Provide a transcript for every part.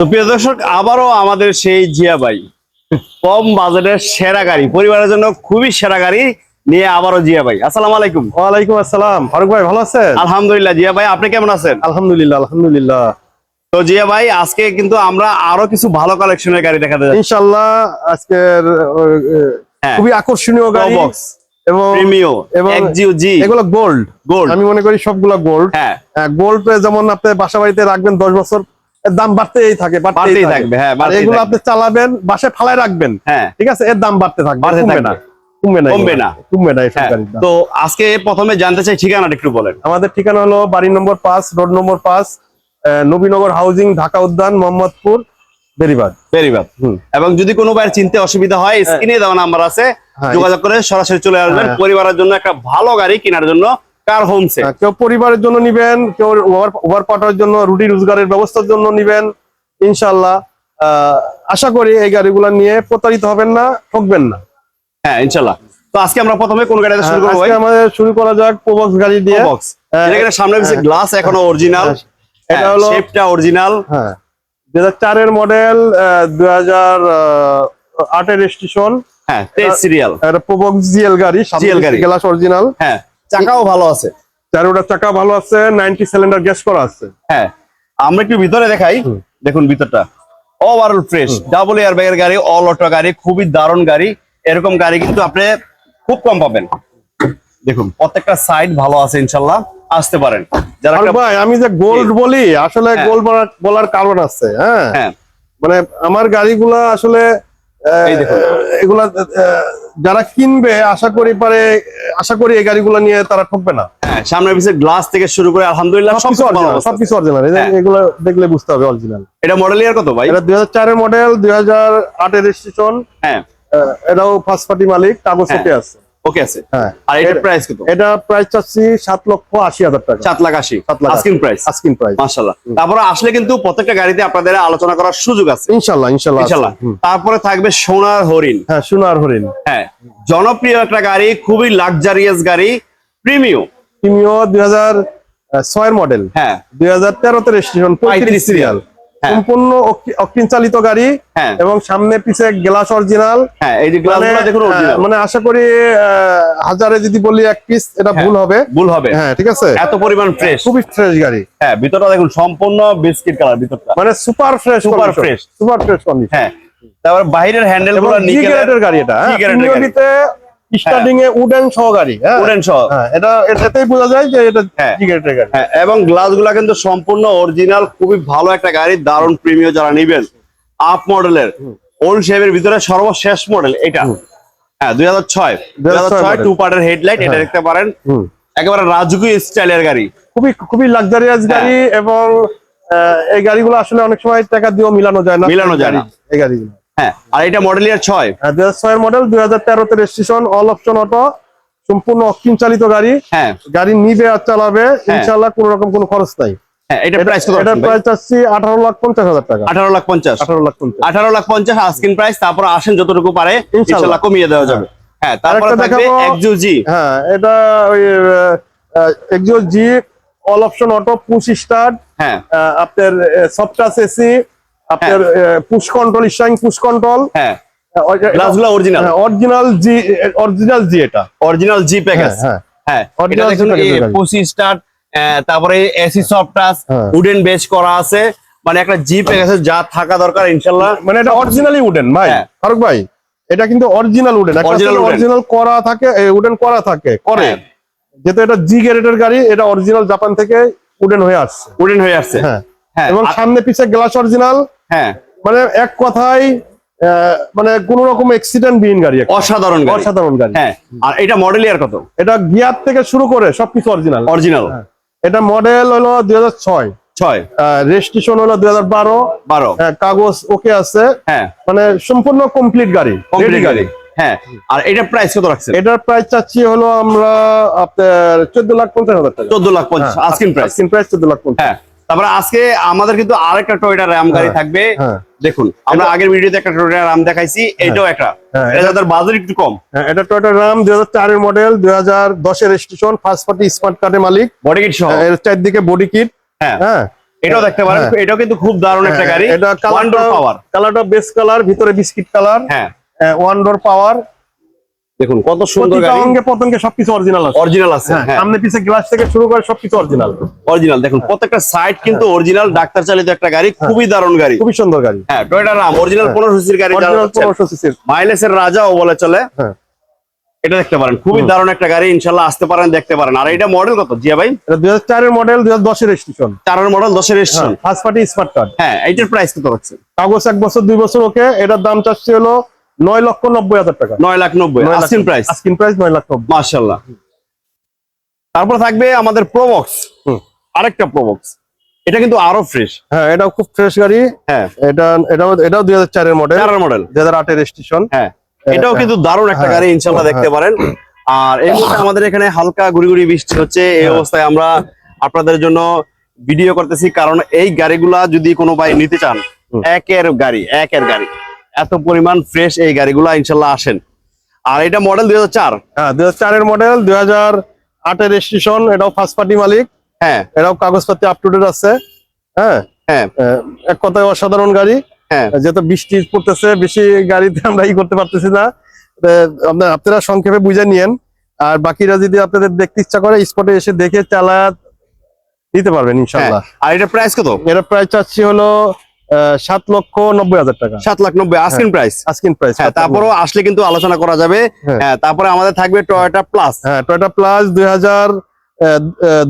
তো প্রিয় দর্শক আবারও আমাদের সেই জিয়া ভাই। কম বাজেটের সেরা গাড়ি পরিবারের জন্য খুবই সেরা গাড়ি নিয়ে আবারও জিয়া ভাই। আসসালামু আলাইকুম। ওয়ালাইকুম আসসালাম। ফারুক ভাই ভালো আছেন? আলহামদুলিল্লাহ জিয়া ভাই আপনি কেমন আছেন? আলহামদুলিল্লাহ আলহামদুলিল্লাহ। তো জিয়া ভাই আজকে কিন্তু আমরা আরও কিছু ভালো কালেকশনের গাড়ি দেখাতে যাচ্ছি। ইনশাল্লাহ আজকের হ্যাঁ। খুবই আকর্ষণীয় গাড়ি। বক্স এবং প্রিমিও এবং জি এগুলো গোল্ড গোল্ড আমি মনে করি সবগুলো গোল্ড হ্যাঁ। গোল্ড যেমন আপনি বাসা বাড়িতে রাখবেন দশ বছর এর দাম বাড়তেই থাকে বাড়তেই থাকবে, হ্যাঁ, এগুলো আপনি চালাবেন বাসায় ফালায় রাখবেন। হ্যাঁ। ঠিক আছে? এর দাম বাড়তে থাকবে কমবে না। কমবে না কমবে না। কমবে না এইসব হ্যাঁ। তো আজকে প্রথমে জানতে চাই ঠিকানাটা একটু বলেন। আমাদের ঠিকানা হলো বাড়ি নম্বর পাঁচ রোড নম্বর পাঁচ নবীনগর হাউজিং ঢাকা উদ্যান মোহাম্মদপুর বেরিবাদ। ভেরিবাদ হুম। এবং যদি কোনো ভাইয়ের চিনতে অসুবিধা হয়। স্ক্রিনে দেওয়া নাম্বার আছে। হ্যাঁ। যোগাযোগ করে সরাসরি চলে আসবেন। হ্যাঁ। পরিবারের জন্য একটা ভালো গাড়ি কেনার জন্য কার হোমসে আহ, কেউ পরিবারের জন্য নিবেন কেউ ওভার পাঠার জন্য রুটি রোজগারের ব্যবস্থার জন্য নিবেন ইনশাল্লাহ আশা করি এই গাড়িগুলো নিয়ে প্রতারিত হবেন না ঠকবেন না। হ্যাঁ ইনশাল্লাহ তো আজকে আমরা প্রথমে কোন গাড়িতে শুরু করব আজকে আমাদের শুরু করা যাক প্রবক্স গাড়ি দিয়ে। বক্স হ্যাঁ। এটা সামনে পিছে গ্লাস এখনও অরিজিনাল হ্যাঁ, এটা হলো শেপটা অরিজিনাল হ্যাঁ দুই হাজার চারের মডেল দুই হাজার আটের রেজিস্ট্রেশন হ্যাঁ তেইশ সিরিয়াল এটা প্রবক্স জিএল গাড়ি গাড়ি। গ্লাস অরিজিনাল হ্যাঁ। চাকাও ভালো আছে। চারোটা চাকা ভালো আছে নাইনটি সিলিন্ডার গ্যাস করা আছে। হ্যাঁ আমরা একটু ভিতরে দেখাই। দেখুন ভিতরটা। ওভারঅল ফ্রেশ ডাবল এয়ার ব্যাগের গাড়ি অল অটো গাড়ি খুবই দারুণ গাড়ি। এরকম গাড়ি কিন্তু আপনি খুব কম পাবেন। দেখুন প্রত্যেকটা সাইড ভালো আছে ইনশাল্লাহ। আসতে পারেন। যারা ভাই আমি যে গোল্ড বলি আসলে হ্যাঁ। গোল্ড বলার কারণ আছে হ্যাঁ? হ্যাঁ। মানে আমার গাড়িগুলা আসলে। এগুলা যারা কিনবে আশা করি পারে আশা করি এই গাড়িগুলো নিয়ে তারা ঠকবে না। সামনে পিছে গ্লাস থেকে শুরু করে আলহামদুলিল্লাহ সব সবকিছু অরিজিনাল সবকিছু অরিজিনাল হ্যাঁ। এগুলো দেখলে বুঝতে হবে অরিজিনাল এটা মডেল ইয়ার কত ভাই? এটা দুই হাজার চারের মডেল দুই হাজার আটের রেজিস্ট্রেশন হ্যাঁ। এটাও ফার্স্ট পার্টি মালিক কাগজ হ্যাঁ। আছে ওকে আছে? হ্যাঁ। আর এটা- প্রাইস কত? এটা প্রাইস চাচ্ছি লক্ষ আশি হাজার টাকা। লাখ আশি। সাত lakh asking price asking price তারপরে আসলে কিন্তু প্রত্যেকটা গাড়িতে আপনাদের আলোচনা করার সুযোগ আছে। ইনশাল্লাহ ইনশাল্লাহ আছে। ইনশাল্লাহ তারপরে থাকবে সোনার হরিণ। হ্যাঁ সোনার হরিণ। হ্যাঁ। জনপ্রিয় একটা গাড়ি খুবই লাক্সারিয়াস গাড়ি প্রিমিয়াম তিনিও দুই হাজার ছয়ের মডেল হ্যাঁ। দুই হাজার তেরোতে রেজিস্ট্রেশন পঁয়ত্রিশ সিরিয়াল। সম্পূর্ণ অকি- চালিত গাড়ি হ্যাঁ। এবং সামনে পিছে গ্লাস অরিজিনাল হ্যাঁ যে গ্লাসগুলো মানে আশা করি হাজারে যদি বলি এক পিস এটা হ্যাঁ। ভুল হবে। ভুল হবে। হ্যাঁ ঠিক আছে? এত পরিমাণ ফ্রেশ খুবই ফ্রেশ গাড়ি। হ্যাঁ ভিতরটা দেখুন সম্পূর্ণ বিস্কিট কালার ভিতরটা। মানে super fresh Super fresh। Super fresh condition হ্যাঁ তারপর বাইরের হ্যান্ডেলগুলো নিকেলের গাড়ি এটা গাড়ি। স্টার্টিং এ উডেন সহ গাড়ি হ্যাঁ উডেন সহ হ্যাঁ, এটা এটাতেই বোঝা যায় যে এটা হ্যাঁ। গাড়ি এবং কিন্তু সম্পূর্ণ অরিজিনাল খুবই ভালো একটা গাড়ি দারুণ প্রিমিয়াম যারা নিবেন আপ মডেলের ওল্ড শেপের ভিতরে সর্বশেষ মডেল এটা হ্যাঁ দুই হাজার ছয় দুই হাজার ছয়। টু পার্টের হেডলাইট এটা। দেখতে পারেন। একেবারে রাজুকি স্টাইলের গাড়ি খুবই খুবই লাক্সারিয়াস। গাড়ি এবং এই গাড়িগুলো আসলে অনেক সময় টাকা দিয়েও মিলানো যায় না মিলানো যায় না। এই গাড়িগুলো হ্যাঁ আর এটা মডেল ইয়ার ছয়। দুই হাজার ছয়ের মডেল দুই হাজার তেরোতে রেজিস্ট্রেশন অল অপশন অটো সম্পূর্ণ অকিন চালিত গাড়ি। হ্যাঁ। গাড়ি নিবে আর চালাবে ইনশাল্লাহ কোন রকম কোনো খরচ নাই। হ্যাঁ আসেন যতটুকু পারে ইনশাল্লাহ। কমিয়ে দেওয়া যাবে। হ্যাঁ। তারপরে থাকবে। জি হ্যাঁ এটা ওই Axio G all option auto push start হ্যাঁ। আপনার সফট টাচ এসি আপনার push control steering push control হ্যাঁ। গ্লাসগুলো অরিজিনাল অরিজিনাল জি অরিজিনাল জি এটা। অরিজিনাল জি প্যাকেজ হ্যাঁ হ্যাঁ। Original এটা দেখুন G package এর গাড়ি। পঁচিশ স্টার তারপরে এসি সফট টাচ হ্যাঁ। উডেন বেস করা আছে। মানে একটা জি প্যাকেজ যা থাকা দরকার ইনশাল্লাহ মানে এটা অরিজিনালি উডেন ভাই। হ্যাঁ। ফারুক ভাই এটা কিন্তু অরিজিনাল উডেন wooden। অরিজিনাল করা থাকে উডেন করা থাকে করে। হ্যাঁ। যেহেতু এটা জি গ্রেডের গাড়ি এটা অরিজিনাল জাপান থেকে উডেন হয়ে আসছে। উডেন হয়ে আসছে। হ্যাঁ হ্যাঁ। এবং সামনে পিছে গ্লাস অরিজিনাল হ্যাঁ। মানে এক কথায় মানে কোন রকম অ্যাক্সিডেন্ট বিহীন গাড়ি অসাধারণ গাড়ি। অসাধারণ গাড়ি। হ্যাঁ আর এটা মডেল ইয়ার কত? এটা গিয়ার থেকে শুরু করে সবকিছু অরিজিনাল অরিজিনাল এটা মডেল হলো দুই হাজার ছয়। ছয়। রেজিস্ট্রেশন হলো দুই হাজার বারো। বারো। কাগজ ওকে আছে। হ্যাঁ। মানে সম্পূর্ণ কমপ্লিট গাড়ি। কমপ্লিট গাড়ি। হ্যাঁ আর এটা প্রাইস কত রাখছেন? এটার প্রাইস চাচ্ছি হলো আমরা আপনার চোদ্দ লাখ পঞ্চাশ হাজার টাকা। চোদ্দ লাখ পঞ্চাশ আস্কিন প্রাইস আস্কিন প্রাইস চোদ্দ লাখ পঞ্চাশ। হ্যাঁ। তারপরে আজকে আমাদের কিন্তু আরেকটা টয়টা র্যাম গাড়ি হ্যাঁ, থাকবে। হ্যাঁ। দেখুন আমরা আগের ভিডিওতে একটা টয়টা র্যাম দেখাইছি এটাও একটা। হ্যাঁ, এটা বাজার একটু কম। হ্যাঁ, এটা টয়টা দুই হাজার চারের মডেল দুই হাজার দশের রেজিস্ট্রেশন ফার্স্ট পার্টি স্মার্ট কার্ডের মালিক। বডি কিট সহ। এর চারদিকে বডি কিট হ্যাঁ। হ্যাঁ। এটাও দেখতে পারেন হ্যাঁ। এটাও কিন্তু খুব দারুণ একটা গাড়ি। এটা ওয়ান ডোর কালারটা পাওয়ার কালারটা বেস কালার ভিতরে বিস্কিট কালার হ্যাঁ। ওয়ান ডোর পাওয়ার দেখুন কত সুন্দর গাড়ি। অঙ্গে পতঙ্গে সবকিছু অরিজিনাল আছে। অরিজিনাল আছে হ্যাঁ, হ্যাঁ। সামনে পিছে গ্লাস থেকে শুরু করে সবকিছু অরিজিনাল অরিজিনাল দেখুন প্রত্যেকটা সাইড কিন্তু অরিজিনাল ডাক্তার চালিত একটা গাড়ি খুবই দারুণ গাড়ি। খুবই সুন্দর গাড়ি। হ্যাঁ টয়োটা রাম অরিজিনাল পনেরো সিসির গাড়ি অরিজিনাল পনেরোশো সিসির। মাইলেজের রাজাও বলে চলে। হ্যাঁ। এটা দেখতে পারেন খুবই দারুণ একটা গাড়ি ইনশাল্লাহ আসতে পারেন দেখতে পারেন। আর এটা মডেল কত জিয়া ভাই? এটা দুই হাজার চারের মডেল দুই হাজার দশের রেজিস্ট্রেশন চারের মডেল দশের registration first party smart card হ্যাঁ এইটার প্রাইস কত হচ্ছে? কাগজ এক বছর দুই বছর ওকে। এটার দাম চাচ্ছি হলো নয় লক্ষ নব্বই হাজার টাকা। নয় লাখ নব্বই। লাখ প্রাইস আস্কিন প্রাইস নয় লাখ নব্বই। মার্শাল্লাহ তারপর থাকবে আমাদের প্রোবক্স। আরেকটা প্রোবক্স এটা কিন্তু আরও ফ্রেশ হ্যাঁ এটাও খুব ফ্রেশ গাড়ি। হ্যাঁ। এটা এটাও এটাও দুই হাজার চারের মডেল চারের মডেল দুই হাজার আটের রেজিস্ট্রেশন হ্যাঁ। এটাও কিন্তু দারুণ একটা হ্যাঁ, গাড়ি ইনশাল্লাহ দেখতে পারেন। আর এই মুহূর্তে আমাদের এখানে হালকা গুড়ি গুড়ি বৃষ্টি হচ্ছে। এই হ্যাঁ। অবস্থায় আমরা আপনাদের জন্য ভিডিও করতেছি। কারণ এই গাড়িগুলা যদি কোনো ভাই নিতে চান একের গাড়ি একের গাড়ি। এত পরিমাণ ফ্রেশ এই গাড়িগুলা ইনশাল্লাহ আসেন। আর এটা মডেল দুই হাজার চার? হ্যাঁ দুই চারের মডেল দুই হাজার আটের রেজিস্ট্রেশন এটাও ফার্স্ট পার্টি মালিক। হ্যাঁ। এটাও কাগজপত্র আপ টু ডেট আছে। হ্যাঁ? হ্যাঁ। এক কথায় অসাধারণ গাড়ি। হ্যাঁ। যেহেতু বৃষ্টি পড়তেছে বেশি গাড়িতে আমরা ই করতে পারতেছি না। আপনার আপনারা সংক্ষেপে বুঝে নিয়েন। আর বাকিরা যদি আপনাদের দেখতে ইচ্ছা করে স্পটে এসে দেখে চালা দিতে পারবেন হ্যাঁ। ইনশাল্লাহ আর এটা প্রাইস কত? এটা প্রাইস চাচ্ছি হলো সাত লক্ষ নব্বই হাজার টাকা। সাত লাখ নব্বই আস্কিং প্রাইস আস্কিন প্রাইস হ্যাঁ তারপরও আসলে কিন্তু আলোচনা করা যাবে। হ্যাঁ। হ্যাঁ তারপরে আমাদের থাকবে টয়োটা প্লাস হ্যাঁ টয়টা প্লাস দুই হাজার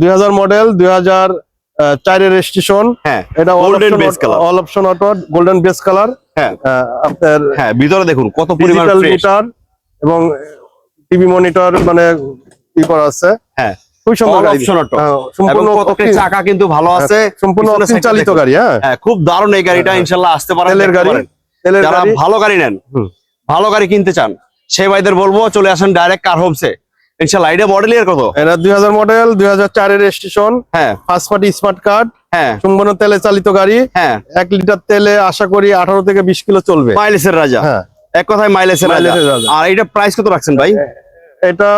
দুই হাজার মডেল দুই হাজার চারের রেজিস্ট্রেশন হ্যাঁ এটা। All option auto golden base colour হ্যাঁ। আপনার হ্যাঁ ভিতরে দেখুন কত পরিমাণ মিটার এবং টিভি মনিটর মানে ই করা আছে। হ্যাঁ। সুন্দর গাড়ি। auto। হ্যাঁ, সম্পূর্ণ চাকা কিন্তু ভালো আছে। সম্পূর্ণ চালিত গাড়ি হ্যাঁ। হ্যাঁ খুব দারুণ এই গাড়িটা ইনশাল্লাহ আসতে পারেন তেলের গাড়ি তেলের যারা ভালো গাড়ি নেন ভালো গাড়ি কিনতে চান সেই ভাইদের বলব চলে আসেন ডাইরেক্ট কার হোমসে ইনশাল্লাহ এটা মডেল ইয়ার কত? এটা দুই হাজার মডেল দুই হাজার চারের রেজিস্ট্রেশন হ্যাঁ। ফার্স্ট পার্টি স্মার্ট কার্ড হ্যাঁ। সম্পূর্ণ তেলে চালিত গাড়ি। হ্যাঁ। এক লিটার তেলে আশা করি আঠারো থেকে বিশ কিলো চলবে। মাইলেজের রাজা। হ্যাঁ। এক কথায় মাইলেজের রাজা। আর এটা প্রাইস কত রাখছেন ভাই? এটা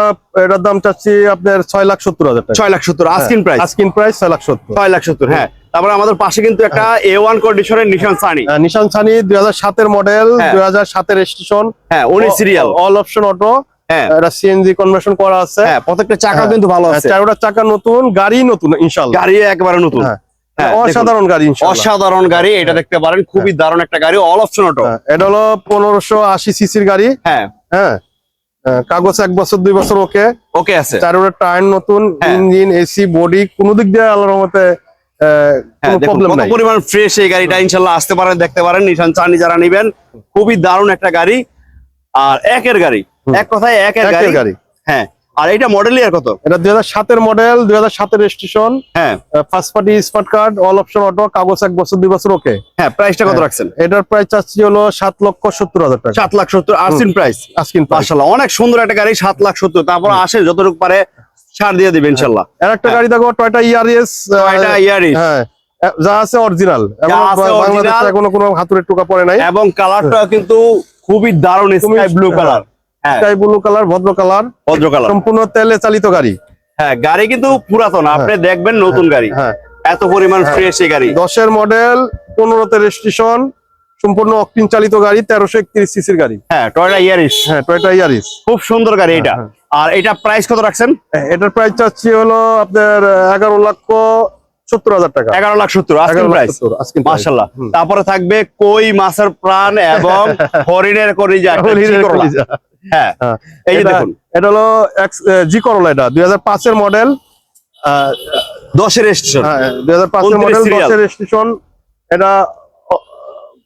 এটার দাম চাচ্ছি আপনার ছয় লাখ সত্তর হাজার টাকা। ছয় লাখ সত্তর আস্কিন প্রাইস আস্কিন প্রাইস ছয় লাখ সত্তর। ছয় লাখ সত্তর হ্যাঁ। তারপরে আমাদের পাশে কিন্তু একটা এ ওয়ান কন্ডিশনের নিশান সানি নিশান সানি দুই হাজার সাতের মডেল হ্যাঁ। দুই হাজার সাতের রেজিস্ট্রেশন হ্যাঁ উনিশ সিরিয়াল অল অপশন অটো হ্যাঁ। এটা সিএনজি কনভার্সন করা আছে। হ্যাঁ প্রত্যেকটা চাকা হ্যাঁ। কিন্তু ভালো আছে। চারোটা চাকা নতুন গাড়ি নতুন ইনশাল্লাহ গাড়ি একেবারে নতুন। হ্যাঁ। হ্যাঁ। অসাধারণ গাড়ি অসাধারণ গাড়ি এটা দেখতে পারেন। খুবই দারুণ একটা গাড়ি অল অপশন অটো হ্যাঁ, এটা হলো পনেরোশো আশি সিসির গাড়ি। হ্যাঁ। হ্যাঁ কাগজ এক বছর দুই বছর ওকে। ওকে আছে। চারোটা টায়ার নতুন হ্যাঁ। ইঞ্জিন এসি বডি কোন দিক দিয়ে আল্লাহর মতে হ্যাঁ পরিমাণ ফ্রেশ এই গাড়িটা ইনশাল্লাহ আসতে পারেন দেখতে পারেন। নিশান চানি যারা নিবেন খুবই দারুণ একটা গাড়ি। আর একের গাড়ি। এক কথায় একের গাড়ি। হ্যাঁ। আর এটা মডেল ইয়ার কত? এটা দুই হাজার সাতের মডেল দুই হাজার সাতের রেজিস্ট্রেশন হ্যাঁ। First party smart card all option auto কাগজ এক বছর দুই বছর ওকে হ্যাঁ প্রাইসটা কত হ্যাঁ। রাখছেন? এটার প্রাইস চাচ্ছি হলো সাত লক্ষ সত্তর হাজার টাকা। সাত লাখ সত্তর আর্সিন প্রাইস আস্কিন প্রাইস মার্শাল্লাহ অনেক সুন্দর একটা গাড়ি সাত লাখ সত্তর। তারপর আসে যতটুকু পারে ছাড় দিয়ে দিবে ইনশাল্লাহ আর একটা গাড়ি দেখো টয়টা ইয়ারিএস এটা ইয়ারিস হ্যাঁ। যা আছে অরিজিনাল এবং বাংলাদেশে। এখনও কোনো হাতুড়ের টোকা পড়ে নাই। এবং কালারটা কিন্তু খুবই দারুণ স্কাই ব্লু কালার হ্যাঁ স্কাই ব্লু কালার ভদ্র কালার ভদ্র কালার সম্পূর্ণ তেলে চালিত গাড়ি। হ্যাঁ গাড়ি কিন্তু পুরাতন আপনি দেখবেন নতুন গাড়ি। হ্যাঁ। এত পরিমাণ ফ্রেশ এই গাড়ি। দশের মডেল পনেরোতে রেজিস্ট্রেশন সম্পূর্ণ অকটিন চালিত গাড়ি তেরোশো একত্রিশ সিসির গাড়ি। হ্যাঁ টয়টা ইয়ারিস হ্যাঁ টয়টা ইয়ারিস খুব সুন্দর গাড়ি এটা। হ্যাঁ, আর এটা প্রাইস কত রাখছেন? এটার প্রাইস চাচ্ছি হলো আপনার এগারো লক্ষ সত্তর হাজার টাকা। এগারো লাখ সত্তর। তারপরে থাকবে কই মাছের প্রাণ এবং হরিণের করিজা। হ্যাঁ হ্যাঁ, এই যে এটা- দেখুন। এটা হলো জি করলা এটা দুই হাজার পাঁচের মডেল দশের স্টেশন দুই হাজার পাঁচের মডেল দশের স্টেশন এটা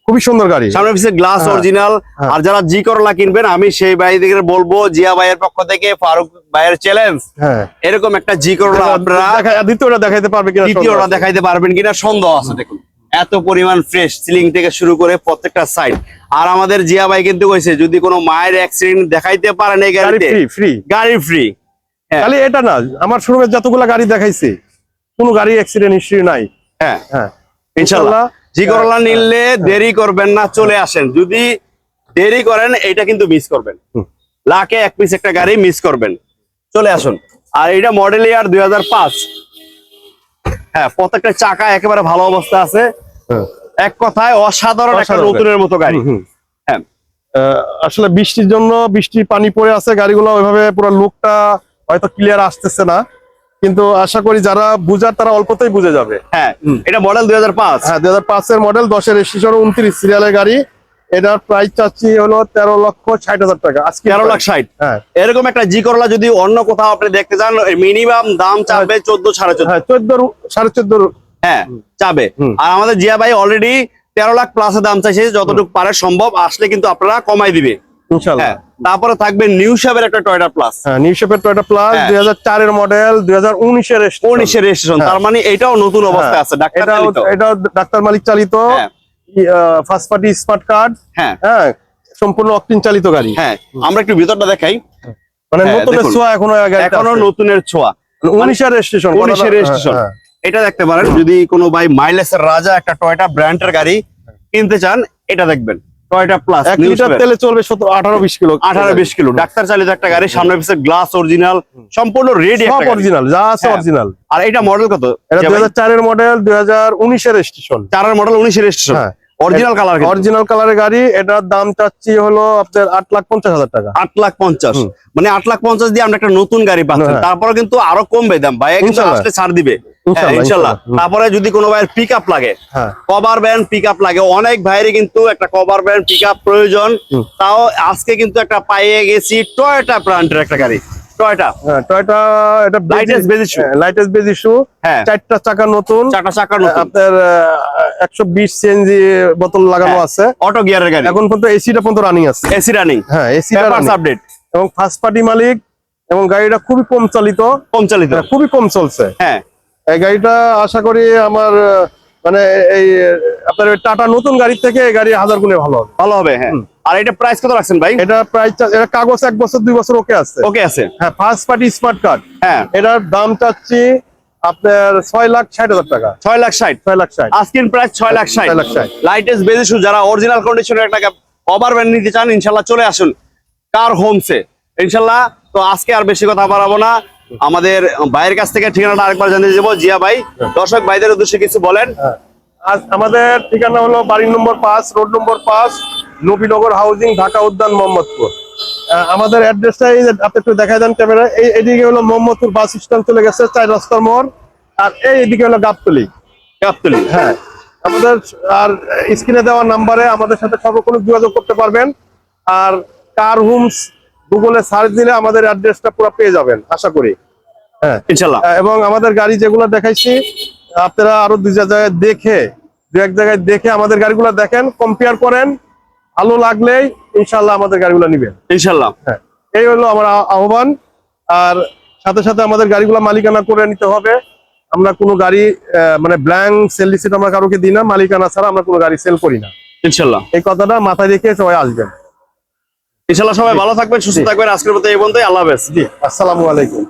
খুবই সুন্দর গাড়ি। সামনে পিছিয়ে গ্লাস অরিজিনাল। আর যারা জি করলা কিনবেন আমি সেই ভাই থেকে বলব জিয়া ভাইয়ের পক্ষ থেকে ফারুক ভাইয়ের চ্যালেঞ্জ হ্যাঁ। এরকম একটা জি করলা আপনারা দেখা- দ্বিতীয়টা দেখাইতে পারবে কিনা দ্বিতীয়টা দেখাইতে পারবেন কিনা সন্দেহ আছে দেখুন। এত পরিমাণ ফ্রেশ সিলিং থেকে শুরু করে প্রত্যেকটা সাইড আর আমাদের জিয়া ভাই কিন্তু কইছে যদি কোনো মায়ের অ্যাক্সিডেন্ট দেখাইতে পারেন এই গাড়ি গাড়িতে ফ্রি ফ্রি গাড়ি ফ্রি হ্যাঁ। খালি এটা না আমার শোরুমে যতগুলা গাড়ি দেখাইছে কোনো গাড়ি অ্যাক্সিডেন্ট হিস্ট্রি নাই। হ্যাঁ। হ্যাঁ। ইনশাল্লাহ জি করলা নিলে দেরি করবেন না চলে আসেন। যদি দেরি করেন এটা কিন্তু মিস করবেন। লাখে এক পিস একটা গাড়ি মিস করবেন। চলে আসুন। আর এটা মডেল ইয়ার দুই হাজার পাঁচ। হ্যাঁ প্রত্যেকটা চাকা একেবারে ভালো অবস্থা আছে। হ্যাঁ। এক কথায় অসাধারণ একটা নতুনের মতো গাড়ি। হ্যাঁ। আসলে বৃষ্টির জন্য বৃষ্টি পানি পড়ে আছে গাড়িগুলো ওইভাবে পুরো লুকটা হয়তো ক্লিয়ার আসতেছে না। কিন্তু আশা করি যারা বুঝার তারা অল্পতেই বুঝে যাবে। হ্যাঁ এটা মডেল দুই হাজার পাঁচ। হ্যাঁ দুই হাজার পাঁচের মডেল দশের রেজিস্ট্রেশন উনত্রিশ সিরিয়ালের গাড়ি। এটার প্রাইস চাচ্ছি হলো তেরো লক্ষ ষাট হাজার টাকা। আজকে তেরো লাখ ষাট। হ্যাঁ। এরকম একটা জি করলা যদি অন্য কোথাও আপনি দেখতে চান মিনিমাম দাম চাবে চোদ্দ সাড়ে চোদ্দ। হ্যাঁ চোদ্দ সাড়ে চোদ্দ হ্যাঁ চাবে আর আমাদের জিয়া ভাই অলরেডি তেরো লাখ প্লাসের দাম চাইছে যতটুকু পারে সম্ভব আসলে কিন্তু আপনারা কমাই দিবে। ইনশাল্লাহ। হ্যাঁ। তারপরে থাকবে নিউ শেপের একটা টয়টা প্লাস হ্যাঁ নিউ শেপের টয়টা প্লাস হ্যাঁ। দুই হাজার চারের মডেল দুই হাজার উনিশের উনিশের রেজিস্ট্রেশন হ্যাঁ। তার মানে এটাও নতুন অবস্থায় আছে ডাক্তার এটা চালিত। এটা ডাক্তার মালিক চালিত। হ্যাঁ। ফার্স্ট পার্টি স্মার্ট কার্ড হ্যাঁ। হ্যাঁ সম্পূর্ণ অকটিন চালিত গাড়ি। হ্যাঁ আমরা একটু ভিতরটা দেখাই। মানে হ্যাঁ, নতুন দেখুন। ছোঁয়া এখনও এখনও নতুনের ছোঁয়া। উনিশের রেজিস্ট্রেশন 19 এর registration। এটা দেখতে পারেন যদি কোনো ভাই মাইলেসের রাজা একটা টয়টা ব্র্যান্ডের গাড়ি কিনতে চান এটা দেখবেন। টয়টা প্লাস এক লিটার তেলে চলবে সতেরো আঠারো বিশ কিলো। আঠারো বিশ কিলো। ডাক্তার চালিত একটা গাড়ি সামনে পিছনে গ্লাস অরিজিনাল সম্পূর্ণ রেডি সব অরিজিনাল যা আছে। অরিজিনাল আর এটা মডেল কত? এটা দুই হাজার চারের মডেল দুই হাজার উনিশের রেজিস্ট্রেশন চারের মডেল উনিশের রেজিস্ট্রেশন অরিজিনাল কালার অরিজিনাল কালারের গাড়ি এটার দাম চাচ্ছি হলো আপনার আট লাখ পঞ্চাশ হাজার টাকা। আট লাখ পঞ্চাশ। মানে আট লাখ পঞ্চাশ দিয়ে আমরা একটা নতুন গাড়ি পাচ্ছি হ্যাঁ। তারপরে কিন্তু আরও কমবে দাম। ভাই কিন্তু আসলে ছাড় দিবে। ইনশাল্লাহ, ইনশাল্লাহ। তারপরে যদি কোনো ভাইয়ের পিক আপ লাগে হ্যাঁ। কভার ব্যান্ড পিক আপ লাগে অনেক ভাইয়েরই কিন্তু একটা কভার ব্যান্ড পিক আপ প্রয়োজন তাও আজকে কিন্তু একটা পাইয়ে গেছি টয়টা ব্র্যান্ডের একটা গাড়ি। টয়টা হ্যাঁ টয়টা এটা। লাইটেস্ট বেজ ইস্যু হ্যাঁ চারটা চাকা নতুন। চাকা চাকা নতুন। আপনার একশো বিশ সিএনজি বোতল লাগানো হ্যাঁ। আছে। অটো গিয়ারের গাড়ি। এখন পর্যন্ত এসিটা পর্যন্ত রানিং আছে। এসি রানিং হ্যাঁ এসিটা আপডেট এবং ফার্স্ট পার্টি মালিক এবং গাড়িটা খুবই কম চালিত। কম চালিত। হ্যাঁ, খুবই কম চলছে। হ্যাঁ। এই গাড়িটা আশা করি আমার মানে এই আপনার টাটা নতুন গাড়ির থেকে এই গাড়ি হাজার গুণে ভালো হবে। ভালো হবে হ্যাঁ। আর এটা প্রাইস কত রাখছেন ভাই? এটা প্রাইস এটা কাগজ এক বছর দুই বছর ওকে আছে। ওকে আছে। হ্যাঁ ফার্স্ট পার্টি স্মার্ট কার্ড হ্যাঁ। এটার দাম চাচ্ছি আপনার ছয় লাখ ষাট হাজার টাকা। ছয় লাখ ষাট? ছয় লাখ ষাট। আস্কিন প্রাইস ছয় লাখ ষাট। লাখ ষাট। লাইটেস্ট বেজিসু যারা অরিজিনাল কন্ডিশনের একটা কভার ব্যান্ড নিতে চান ইনশাল্লাহ চলে আসুন। কার হোমসে ইনশাল্লাহ তো আজকে আর বেশি কথা বাড়াবো না। আমাদের ভাইয়ের কাছ থেকে ঠিকানাটা আরেকবার জানিয়ে দেবো জিয়া ভাই দর্শক ভাইদের উদ্দেশ্যে কিছু বলেন। আজ আমাদের ঠিকানা হলো বাড়ি নম্বর পাঁচ রোড নম্বর পাঁচ নবীনগর হাউজিং ঢাকা উদ্যান মোহাম্মদপুর। আহ, আমাদের অ্যাড্রেসটা এই আপনি একটু দেখা দেন ক্যামেরা। এই এদিকে হলো মোহাম্মদপুর বাস স্ট্যান্ড চলে গেছে চার রাস্তার মোড়। আর এই এদিকে হলো গাবতলি। গাবতলি। হ্যাঁ। আমাদের আর স্ক্রিনে দেওয়া নাম্বারে আমাদের সাথে সর্বক্ষণ যোগাযোগ করতে পারবেন। আর কার হোমস গুগলে সার্চ দিলে আমাদের অ্যাড্রেসটা পুরো পেয়ে যাবেন আশা করি। হ্যাঁ। ইনশাল্লাহ। এবং আমাদের গাড়ি যেগুলো দেখাইছি আপনারা আরও দুই জায়গায় দেখে দু এক জায়গায় দেখে আমাদের গাড়িগুলো দেখেন কম্পেয়ার করেন ভালো লাগলেই ইনশাল্লাহ আমাদের গাড়িগুলো নিবেন। ইনশাল্লাহ। হ্যাঁ এই হলো আমার আহ্বান। আর সাথে সাথে আমাদের গাড়িগুলো মালিকানা করে নিতে হবে। আমরা কোনো গাড়ি মানে ব্ল্যাঙ্ক সেল রিসিট আমরা কারোকে দিই না মালিকানা ছাড়া আমরা কোনো গাড়ি সেল করি না। ইনশাল্লাহ। এই কথাটা মাথায় রেখে সবাই আসবেন। ইনশাল্লাহ সবাই ভালো থাকবেন সুস্থ থাকবেন। আজকের মতো এই বন্ধু আল্লাহ হাফেজ। জি আসসালামু আলাইকুম।